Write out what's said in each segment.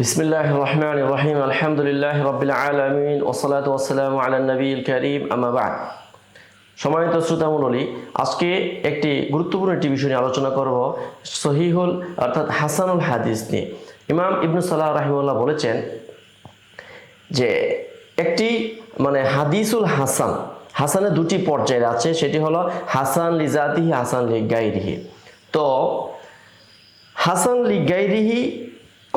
বিসমিল্লাহ রহমান রহিম আলহামদুলিল্লাহ রবিল আলমিন ওসলাত ওসালাম আলা নবীল করিম আমাবাদ সম্মানিত শ্রোতামণ্ডলী আজকে একটি গুরুত্বপূর্ণ একটি বিষয় নিয়ে আলোচনা করব, সহিহুল অর্থাৎ হাসানুল হাদিস নিয়ে। ইমাম ইবনু সাল্লাহ রাহিমুল্লাহ বলেছেন যে একটি মানে হাদিসুল হাসান, হাসানের দুটি পর্যায়ের আছে, সেটি হলো হাসান লিজাতিহি হাসান লিগাইরিহি তো হাসান লিগাইরিহি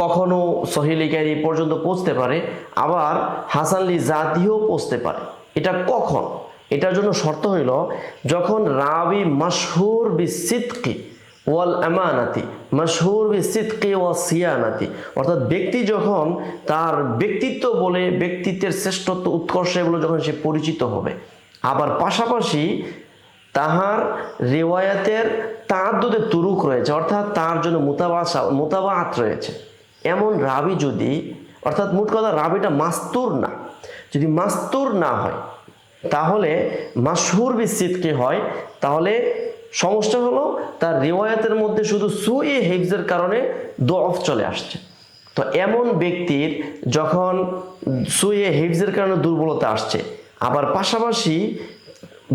কখনো সহি লিগাইরি পর্যন্ত পৌঁছতে পারে, আবার হাসান লি জাতিও পৌঁছতে পারে। এটা কখন? এটার জন্য শর্ত হইল, যখন রাবি মশহুর বি সিদ্কি ওয়াল আমানাতি, মশহুর বি সিদ্কি ওয়াল সিয়ানাতি, অর্থাৎ ব্যক্তি যখন তার ব্যক্তিত্ব বলে, ব্যক্তিত্বের শ্রেষ্ঠত্ব, উৎকর্ষ এগুলো যখন সে পরিচিত হবে, আবার পাশাপাশি তাহার রেওয়ায়াতের তাঁদুদে তুরুক রয়েছে, অর্থাৎ তার জন্য মোতাবাসা মোতাবাত রয়েছে। এমন রাবি যদি, অর্থাৎ মোট কথা রাবিটা মাস্তুর না, যদি মাস্তুর না হয়, তাহলে মাসহুর বিস্তৃতকে হয়? তাহলে সমস্যা হলো তার রেওয়ায়াতের মধ্যে শুধু সুই হেফজের কারণে দফ চলে আসছে। তো এমন ব্যক্তির যখন সুয়ে হিফজের কারণে দুর্বলতা আসছে, আবার পাশাপাশি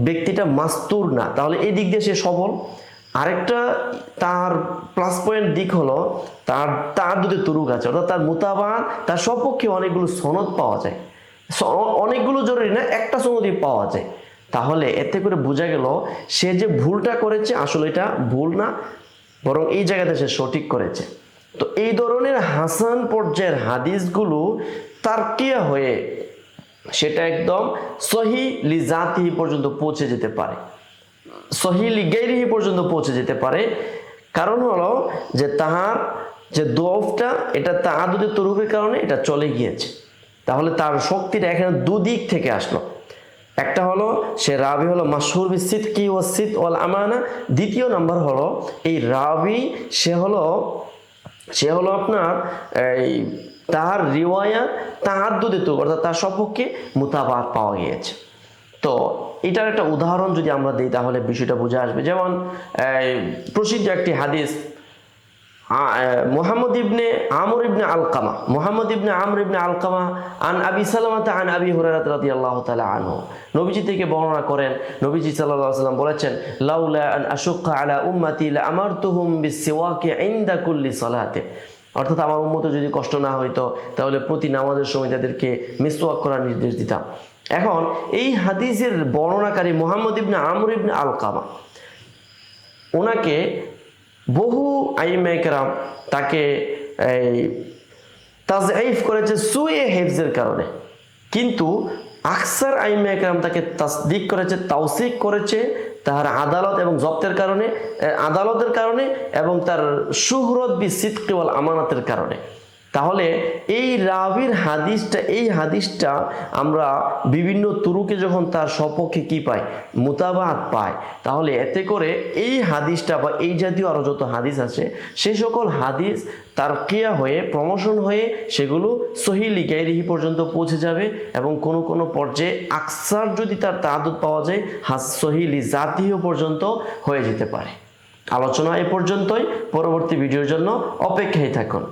ব্যক্তিটা মাস্তুর না, তাহলে এই দিক দিয়ে সে সবল? আরেকটা তার প্লাস পয়েন্ট দিক হলো, তার তার দুটো তুরুক আছে, অর্থাৎ তার মোতাবান, তার সপক্ষে অনেকগুলো সনদ পাওয়া যায়। অনেকগুলো জরুরি না, একটা সনদই পাওয়া যায়। তাহলে এতে করে বোঝা গেল, সে যে ভুলটা করেছে, আসলে এটা ভুল না, বরং এই জায়গাতে সে সঠিক করেছে। তো এই ধরনের হাসান পর্যায়ের হাদিসগুলো তারকিয়া হয়ে সেটা একদম সহি লিজাতি পর্যন্ত পৌঁছে যেতে পারে। সহি লিগাইরিহি পর্যন্ত পৌঁছে যেতে পারে। কারণ হলো যে তাহার যে দোফটা, এটা তা তাহাদুদের তরুপের কারণে এটা চলে গিয়েছে। তাহলে তার শক্তিটা এখানে দুদিক থেকে আসলো। একটা হলো, সে রাবি হলো মাসহুর বিসিদ কি ও সিদ ওয়াল আমানা। দ্বিতীয় নাম্বার হলো, এই রাবি, সে হলো সে হলো আপনার, এই তার রিওয়ায়াত তাহার দুধে তো অর্থাৎ তার সপক্ষে মোতাবাত পাওয়া গিয়েছে। এটার একটা উদাহরণ যদি আমরা দিই, তাহলে বিষয়টা বুঝে আসবে। যেমন প্রসিদ্ধ একটি হাদিস মোহাম্মদ ইবনে আমর ইবনে আলকামা। মোহাম্মদ ইবনে আমর ইবনে আলকামা আন আবি সালামাতে আন আবি হুরারাত আল্লাহ তাআলা আনহু। নবীজি থেকে বর্ণনা করেন, নবীজি সাল্লাল্লাহু আলাইহি ওয়াসাল্লাম বলেছেন, লাউলা আন আশুক্কা আলা উম্মতি লা আমারতুহুম বিসিওয়াকি ইনদা কুল্লি অর্থাৎ আমার উম্মত যদি কষ্ট না হইতো, তাহলে প্রতি নামাজের সময় তাদেরকে মিসওয়াক করার নির্দেশ দিতাম। এখন এই হাদিসের বর্ণনাকারী মোহাম্মদ ইবনে আমর ইবনে আলকামা, ওনাকে বহু আইমেকরাম তাকে এই তাজঈফ করেছে সুয়ে হেফজের কারণে। কিন্তু আকসার আইমেকরাম তাকে তাসদিক করেছে, তাওসিক করেছে তার আদালত এবং জব্তের কারণে আদালতের কারণে এবং তার সুহরত বি সিদ্কিওয়াল আমানাতের কারণে। তাহলে এই রাবির হাদিসটা, এই হাদিসটা আমরা বিভিন্ন তুরুকে যখন তার সপক্ষে কি পাই মোতাবাত পায়। তাহলে এতে করে এই হাদিসটা বা এই জাতীয় আরও যত হাদিস আছে, সে সকল হাদিস তার ক্রিয়া হয়ে, প্রমোশন হয়ে সেগুলো সহি লিগাইরিহি পর্যন্ত পৌঁছে যাবে এবং কোনো কোনো পর্যায়ে আকসার যদি তার তাদুত পাওয়া যায়, হাস সহিলি জাতীয় পর্যন্ত হয়ে যেতে পারে। আলোচনা এ পর্যন্তই। পরবর্তী ভিডিওর জন্য অপেক্ষায় থাকুন।